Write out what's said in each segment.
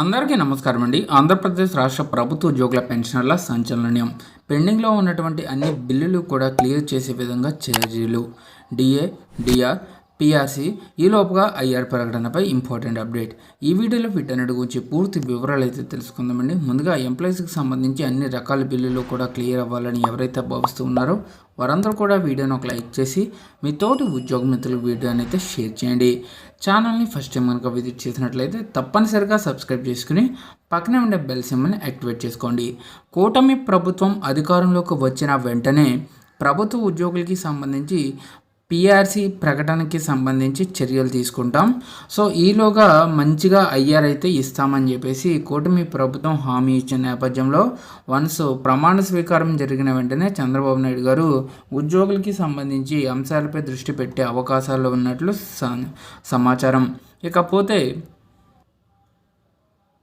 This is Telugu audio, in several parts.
అందరికీ నమస్కారం అండి. ఆంధ్రప్రదేశ్ రాష్ట్ర ప్రభుత్వ ఉద్యోగుల పెన్షనర్ల సంచలనం పెండింగ్లో ఉన్నటువంటి అన్ని బిల్లులు కూడా క్లియర్ చేసే విధంగా చర్యలు. డిఏ డిఆర్ పిఆర్సీ ఈ లోపుగా ఐఆర్ ప్రకటనపై ఇంపార్టెంట్ అప్డేట్. ఈ వీడియోలో వీటన్నిటి గురించి పూర్తి వివరాలు అయితే తెలుసుకుందామండి. ముందుగా ఎంప్లాయీస్కి సంబంధించి అన్ని రకాల బిల్లులు కూడా క్లియర్ అవ్వాలని ఎవరైతే భావిస్తూ ఉన్నారో వారందరూ కూడా వీడియోని ఒక లైక్ చేసి మీ తోటి ఉద్యోగ మిత్రులకు వీడియోని అయితే షేర్ చేయండి. ఛానల్ని ఫస్ట్ టైం కనుక విజిట్ చేసినట్లయితే తప్పనిసరిగా సబ్స్క్రైబ్ చేసుకుని పక్కనే ఉండే బెల్ సింబల్ని యాక్టివేట్ చేసుకోండి. కూటమి ప్రభుత్వం అధికారంలోకి వచ్చిన వెంటనే ప్రభుత్వ ఉద్యోగులకి సంబంధించి పిఆర్సి ప్రకటనకి సంబంధించి చర్యలు తీసుకుంటాం. సో ఈలోగా మంచిగా ఐఆర్ అయితే ఇస్తామని చెప్పేసి కూటమి ప్రభుత్వం హామీ ఇచ్చిన నేపథ్యంలో వన్స్ ప్రమాణ స్వీకారం జరిగిన వెంటనే చంద్రబాబు నాయుడు గారు ఉద్యోగులకి సంబంధించి అంశాలపై దృష్టి పెట్టే అవకాశాలు ఉన్నట్లు సమాచారం. ఇకపోతే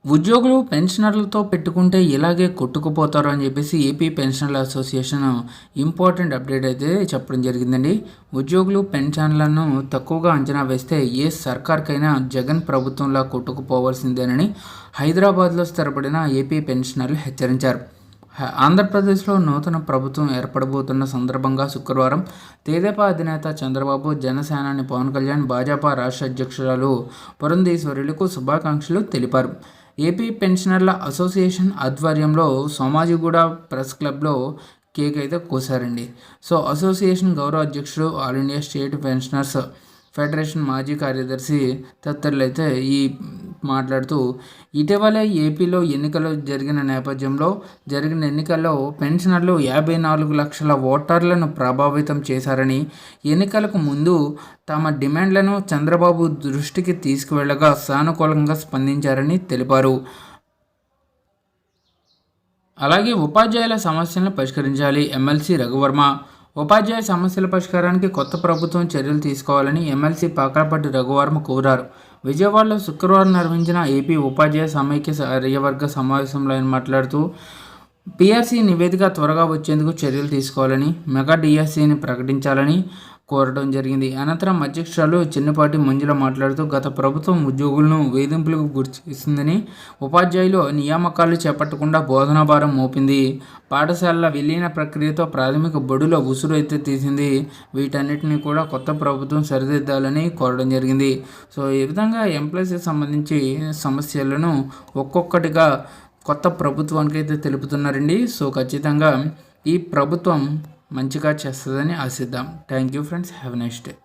ఉద్యోగులు పెన్షనర్లతో పెట్టుకుంటే ఇలాగే కొట్టుకుపోతారు అని చెప్పేసి ఏపీ పెన్షనర్ల అసోసియేషన్ ఇంపార్టెంట్ అప్డేట్ అయితే చెప్పడం జరిగిందండి. ఉద్యోగులు పెన్షన్లను తక్కువగా అంచనా వేస్తే ఏ సర్కార్కైనా జగన్ ప్రభుత్వంలా కొట్టుకుపోవాల్సిందేనని హైదరాబాద్లో స్థిరపడిన ఏపీ పెన్షనర్లు హెచ్చరించారు. ఆంధ్రప్రదేశ్లో నూతన ప్రభుత్వం ఏర్పడబోతున్న సందర్భంగా శుక్రవారం తేదేపా అధినేత చంద్రబాబు జనసేనాని పవన్ కళ్యాణ్ భాజపా రాష్ట్ర అధ్యక్షురాలు పురంధేశ్వరులకు శుభాకాంక్షలు తెలిపారు. ఏపీ పెన్షనర్ల అసోసియేషన్ ఆధ్వర్యంలో సోమాజిగూడ ప్రెస్ క్లబ్లో కేక్ అయితే కోసారండి. సో అసోసియేషన్ గౌరవ అధ్యక్షుడు all India state pensioners federation మాజీ కార్యదర్శి తదితరులు ఈ మాట్లాడుతూ ఇటీవలే ఏపీలో ఎన్నికలు జరిగిన నేపథ్యంలో జరిగిన ఎన్నికల్లో పెన్షనర్లు యాభై నాలుగు లక్షల ఓటర్లను ప్రభావితం చేశారని ఎన్నికలకు ముందు తమ డిమాండ్లను చంద్రబాబు దృష్టికి తీసుకువెళ్ళగా సానుకూలంగా స్పందించారని తెలిపారు. అలాగే ఉపాధ్యాయుల సమస్యలను పరిష్కరించాలి ఎమ్మెల్సీ రఘువర్మ. ఉపాధ్యాయ సమస్యల పరిష్కారానికి కొత్త ప్రభుత్వం చర్యలు తీసుకోవాలని ఎమ్మెల్సీ పాకలపట్టి రఘువర్మ కోరారు. విజయవాడలో శుక్రవారం నిర్వహించిన ఏపీ ఉపాధ్యాయ సమైక్య కార్యవర్గ సమావేశంలో ఆయన మాట్లాడుతూ పిఆర్సీ నివేదిక త్వరగా వచ్చేందుకు చర్యలు తీసుకోవాలని మెగా డిఎస్సీని ప్రకటించాలని కోరడం జరిగింది. అనంతరం అధ్యక్షురాలు చిన్నపాటి మంజుల మాట్లాడుతూ గత ప్రభుత్వం ఉద్యోగులను వేధింపులకు గురిచేసిందని ఉపాధ్యాయులు నియామకాలు చేపట్టకుండా బోధనా భారం మోపింది. పాఠశాలల విలీన ప్రక్రియతో ప్రాథమిక బడుల ఉసురు అయితే తీసింది. వీటన్నిటిని కూడా కొత్త ప్రభుత్వం సరిదిద్దాలని కోరడం జరిగింది. సో ఈ విధంగా ఎంప్లాయీస్కి సంబంధించి సమస్యలను ఒక్కొక్కటిగా కొత్త ప్రభుత్వానికి అయితే తెలుపుతున్నారండి. సో ఖచ్చితంగా ఈ ప్రభుత్వం మంచిగా చేస్తుందని ఆశిద్దాం. Thank you friends have next day